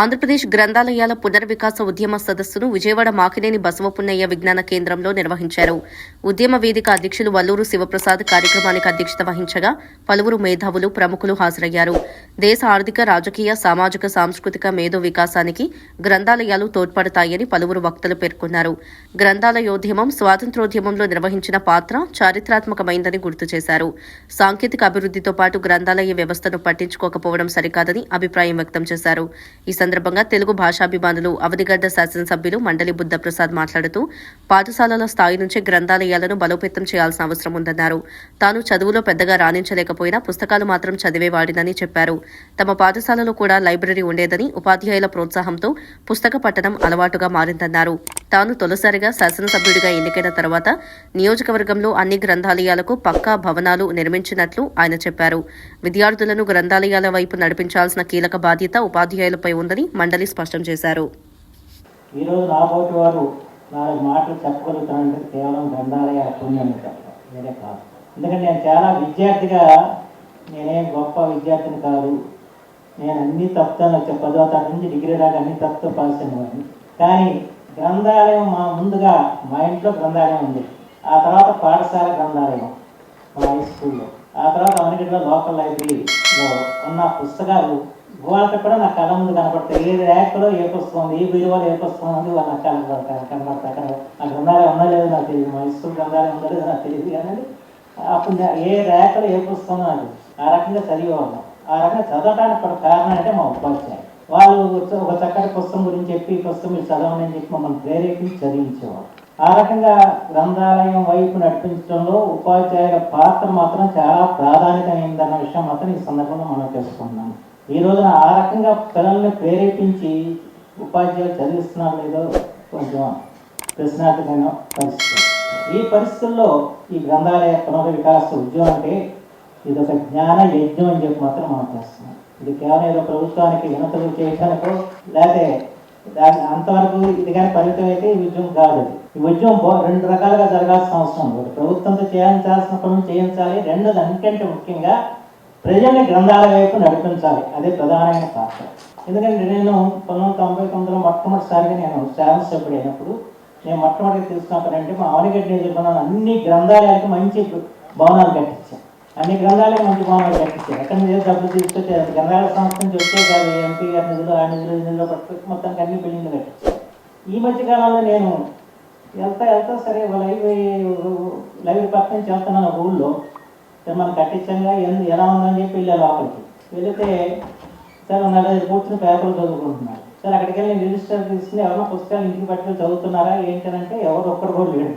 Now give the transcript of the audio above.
ఆంధ్రప్రదేశ్ గ్రంథాలయాల పునర్వికాస ఉద్యమ సదస్సును విజయవాడ మాకినేని బసవపున్నయ్య విజ్ఞాన కేంద్రంలో నిర్వహించారు. ఉద్యమ వేదిక అధ్యక్షులు వల్లూరు శివప్రసాద్ కార్యక్రమానికి అధ్యక్షత వహించగా పలువురు మేధావులు ప్రముఖులు హాజరయ్యారు. దేశ ఆర్థిక రాజకీయ సామాజిక సాంస్కృతిక మేధో వికాసానికి గ్రంథాలయాలు తోడ్పడతాయని పలువురు వక్తలు పేర్కొన్నారు. గ్రంథాలయోద్యమం స్వాతంత్రోద్యమంలో నిర్వహించిన పాత్ర చారిత్రాత్మకమైందని గుర్తు చేశారు. సాంకేతిక అభివృద్ధితో పాటు గ్రంథాలయ వ్యవస్థను పట్టించుకోకపోవడం సరికాదని అభిప్రాయం వ్యక్తం చేశారు. ఈ సందర్భంగా తెలుగు భాషాభిమానులు అవధిగడ్డ శాసనసభ్యులు మండలి బుద్ధప్రసాద్ మాట్లాడుతూ పాఠశాలల స్థాయి నుంచే గ్రంథాలయాలను బలోపేతం చేయాల్సిన అవసరం ఉందన్నారు. తాను చదువులో పెద్దగా రాణించలేకపోయినా పుస్తకాలు మాత్రం చదివేవాడినని చెప్పారు. తమ పాఠశాలలో కూడా లైబ్రరీ ఉండేదని ఉపాధ్యాయుల ప్రోత్సాహంతో పుస్తక పఠనం అలవాటుగా మారిందన్నారు. తాను తొలిసారిగా శాసనసభ్యుడిగా ఎన్నికైన తర్వాత నియోజకవర్గంలో అన్ని గ్రంథాలయాలకు పక్కా భవనాలు నిర్మించినట్లు ఆయన చెప్పారు. విద్యార్థులను గ్రంథాలయాల వైపు నడిపించాల్సిన కీలక బాధ్యత ఉపాధ్యాయులపై ఉందని మండలి స్పష్టం చేశారు. ఈరోజు రాబోయే వారు నాలుగు మాటలు చెప్పగలుగుతానంటే కేవలం గ్రంథాలయ పుణ్యం వేరే కాదు. ఎందుకంటే నేను చాలా విద్యార్థిగా నేనేం గొప్ప విద్యార్థిని కాదు. నేను అన్ని తప్పుతాను వచ్చే పదో తరగతి నుంచి డిగ్రీ దాకా అన్ని తప్పుతో పాస్ అయినవాడిని కానీ గ్రంథాలయం మా ముందుగా మా ఇంట్లో గ్రంథాలయం ఉంది. ఆ తర్వాత పాఠశాల గ్రంథాలయం మా హై స్కూల్లో ఆ తర్వాత అవనిగడ్డలో లోకల్ లైబ్రరీలో ఉన్న పుస్తకాలు వాళ్ళకి కూడా నా కళ ముందు కనపడతాయి. ఏ ర్యాక్లో ఏ పుస్తకం ఉంది ఏ బీరువాలో ఏ పుస్తకం ఉంది వాళ్ళ నా కనపడతాయి కనపడతాయి. అక్కడ ఆ గ్రంథాలయం ఉన్నా లేదో నాకు తెలియదు. మా స్కూల్ గ్రంథాలయం ఉందో లేదో నాకు తెలియదు. కానీ అప్పుడు ఏ ర్యాక్లో ఏ పుస్తకం అది ఆ రకంగా చదివేవాళ్ళం ఆ రకంగా చదవడానికి కూడా కారణం అంటే మా ఉపాధ్యాయులు. వాళ్ళు ఒక చక్కటి పుస్తకం గురించి చెప్పి ఈ పుస్తకం మీరు చదవండి అని చెప్పి మమ్మల్ని ప్రేరేపించి చదివించేవాళ్ళు. ఆ రకంగా గ్రంథాలయం వైపు నడిపించడంలో ఉపాధ్యాయుల పాత్ర మాత్రం చాలా ప్రాధాన్యతమైందన్న విషయం మాత్రం ఈ సందర్భంలో మనం తెలుసుకున్నాం ఈ రోజున ఆ రకంగా పిల్లల్ని ప్రేరేపించి ఉపాధ్యాయులు చదివిస్తున్నారు లేదో కొంచెం ప్రశ్నార్థకమైన పరిస్థితి. ఈ పరిస్థితుల్లో ఈ గ్రంథాలయ పునర్వికాస ఉద్యమం అంటే ఇది ఒక జ్ఞాన యజ్ఞం అని చెప్పి మాత్రం మనం చేస్తున్నాం ఇది కేవలం ఏదో ప్రభుత్వానికి వినతులు చేయడానికో లేకపోతే దాని అంతవరకు ఇది కానీ అయితే ఈ ఉద్యమం కాదు ఈ ఉద్యమం రెండు రకాలుగా జరగాల్సిన అవసరం ఒకటి ప్రభుత్వంతో చేయించాల్సిన పనులు చేయించాలి. రెండోది అన్నికంటే ముఖ్యంగా ప్రజల్ని గ్రంథాల వైపు నడిపించాలి. అదే ప్రధానమైన పాత్ర. ఎందుకంటే నేను పంతొమ్మిది తొంభై తొమ్మిదిలో మొట్టమొదటిసారిగా నేను శాసనసభ్యుడు అయినప్పుడు నేను మొట్టమొదటి తీసుకున్నప్పుడంటే మా ఆవనిగడ్డ నియోజకవర్గంలో అన్ని గ్రంథాలయాలకు మంచి భవనాలు కట్టించాను అన్ని గ్రంథాలే మంచి మామూలు కట్టించాను ఎక్కడ నుంచి డబ్బులు తీసుకొచ్చి గ్రంథాల గ్రంథాలయ సంస్థ నుంచి వచ్చే కాదు. ఎంపీ గారి నిధులు ఆ నిధులు నిధులు పట్టుకొచ్చి మొత్తానికి అన్ని బిల్డింగ్లు కట్టించాను ఈ మధ్య కాలంలో నేను వెళ్తా వెళ్తా సరే లైవ్ లైవ్ పక్క నుంచి వెళ్తున్నాను ఊళ్ళో. సరే మనం కట్టించంగా ఎందు ఎలా ఉందని చెప్పి వెళ్ళా లోపలికి. వెళితే సరే నలుగురు కూర్చుని పేపర్లు చదువుకుంటున్నారు. సరే అక్కడికి వెళ్ళి రిజిస్టర్ తీసుకుని ఎవరో పుస్తకాలు ఇంటికి పట్టుకొని చదువుతున్నారా? ఏంటంటే ఎవరు ఒక్కరు కూడా లేడు